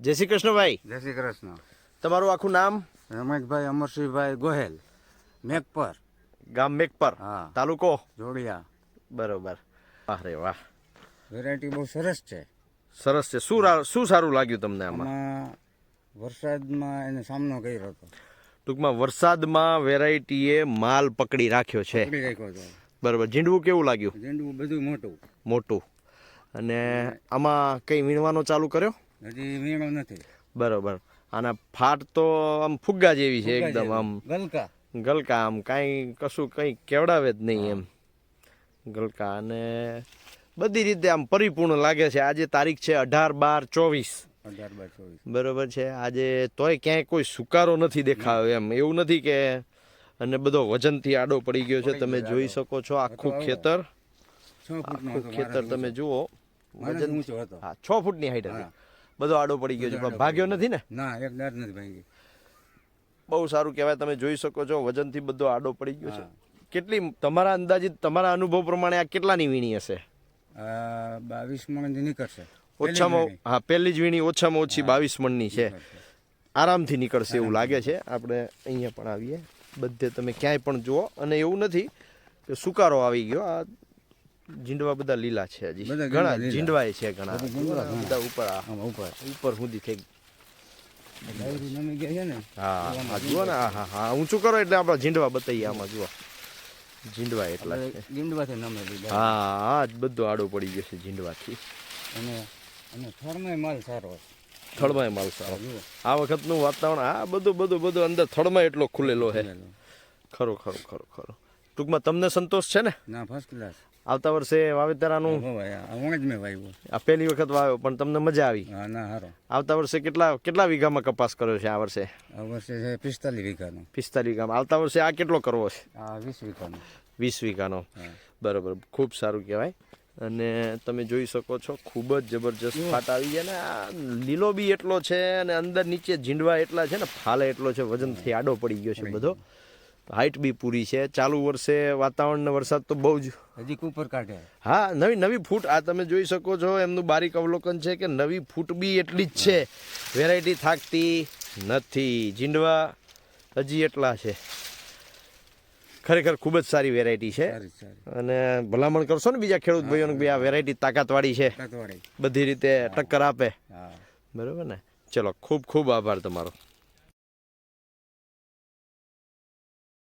જય શ્રી કૃષ્ણભાઈ. જય શ્રી કૃષ્ણ. તમારું આખું નામ? રમેશભાઈ અમરસિંહભાઈ ગોહેલ મેકપર ગામ મેકપર હા. તાલુકો? જોડિયા. બરોબર. અરે વાહ. વેરાયટી બહુ સરસ છે. સરસ છે. શું શું સારું લાગ્યું તમને આમાં? વરસાદમાં એને સામનો કર્યો હતો. ટૂંકમાં વરસાદમાં વેરાયટીએ માલ પકડી રાખ્યો છે. બરોબર. ઝીંડવું કેવું લાગ્યું? ઝીંડવું બધું મોટું. મોટું. અને આમાં કઈ વીણવાનો ચાલુ કર્યો? હજી વીણો નથી. બરોબર. અને ફાટ તો આમ ફુગ્ગા જેવી છે એકદમ આમ. ગલકા. ગલકા આમ કાંઈ કશું કંઈ કેવડાવે જ નહીં એમ. ગલકા અને બધી રીતે આમ પરિપૂર્ણ લાગે છે. આજે તારીખ છે અઢાર બાર ચોવીસ. બરોબર છે. આજે તોય ક્યાંય કોઈ સુકારો નથી દેખાયો એમ. એવું નથી કે અને બધો વજનથી આડો પડી ગયો છે. તમે જોઈ શકો છો આખું ખેતર. આખું ખેતર તમે જુઓ. વજન હા છ ફૂટની હાઈટ હતી. બધો આડો પડી ગયો છે. પણ ભાગ્યો નથી ને? ના એક દાંત નથી ભાઈ બહુ સારું કહેવાય તમે જોઈ શકો છો વજનથી બધો આડો પડી ગયો છે. કેટલી તમારા અંદાજિત તમારા અનુભવ પ્રમાણે આ કેટલાની વીણી હશે? બાવીસ મણથી નીકળશે. ઓછામાં હા પહેલી જ વીણી ઓછામાં ઓછી બાવીસ મણની છે. આરામથી નીકળશે એવું લાગે છે. આપણે અહીંયા પણ આવીએ. બધે તમે ક્યાંય પણ જુઓ. અને એવું નથી કે સુકારો આવી ગયો. આ ઝીંડવા બધા લીલા છે હજી. ઘણા લીલા. ઝીંડવાય છે ઘણા. બધા ઉપર ઉપર. ઉપર સુધી થઈ હા હા જુઓ ને હા હા હા ઊંચું કરો એટલે આપણા ઝીંડવા બતાવીએ આમાં જુઓ. જીંડવા એટલા જીંડવાથી નમે હા હા જ બધું આડો પડી ગયો છે ઝીંડવાથી અને અને થળમાંય માલ સારો થળમાંય માલ સારો. આ વખતનું વાતાવરણ આ બધું બધું બધું અંદર થળમાં એટલો ખુલેલો છે ખરો ખરો ખરો ખરો. ટૂંકમાં તમને સંતોષ છે ને? ના ફર્સ્ટ ક્લાસ આવતા વર્ષે વાવેતરાનું હું જ મેં વાવ્યો. આ પહેલી વખત વાવ્યો પણ તમને મજા આવી. હા ના સારો આવતા વર્ષે કેટલા કેટલા વીઘામાં કપાસ કર્યો છે આ વર્ષે? આ વર્ષે છે પિસ્તાલીસ વીઘાનો. પિસ્તાલીસ વીઘામાં. આવતા વર્ષે આ કેટલો કરવો છે? આ વીસ વીઘાનો. વીસ વીઘાનો. બરાબર. ખૂબ સારું કહેવાય. અને તમે જોઈ શકો છો ખૂબ જ જબરજસ્ત ફાટ આવી છે ને. આ લીલો બી એટલો છે અને અંદર નીચે ઝીંડવા એટલા છે ને ફાલે એટલો છે વજનથી આડો પડી ગયો છે બધો. હાઈટ બી પૂરી છે. ચાલુ વર્ષે વાતાવરણ ને વરસાદ તો બહુ જ હજી કુપર કાઢે. હા નવી નવી ફૂટ આ તમે જોઈ શકો છો એમનું બારીક અવલોકન છે કે નવી ફૂટ બી એટલી જ છે. વેરાયટી થાકતી નથી. જીંડવા હજી એટલા છે. ખરેખર ખૂબ જ સારી વેરાયટી છે. અને ભલામણ કરશો ને બીજા ખેડૂત ભાઈઓને ભાઈ આ વેરાયટી તાકાતવાળી છે. બધી રીતે ટક્કર આપે. બરાબર ને? ચલો ખૂબ ખૂબ આભાર તમારો.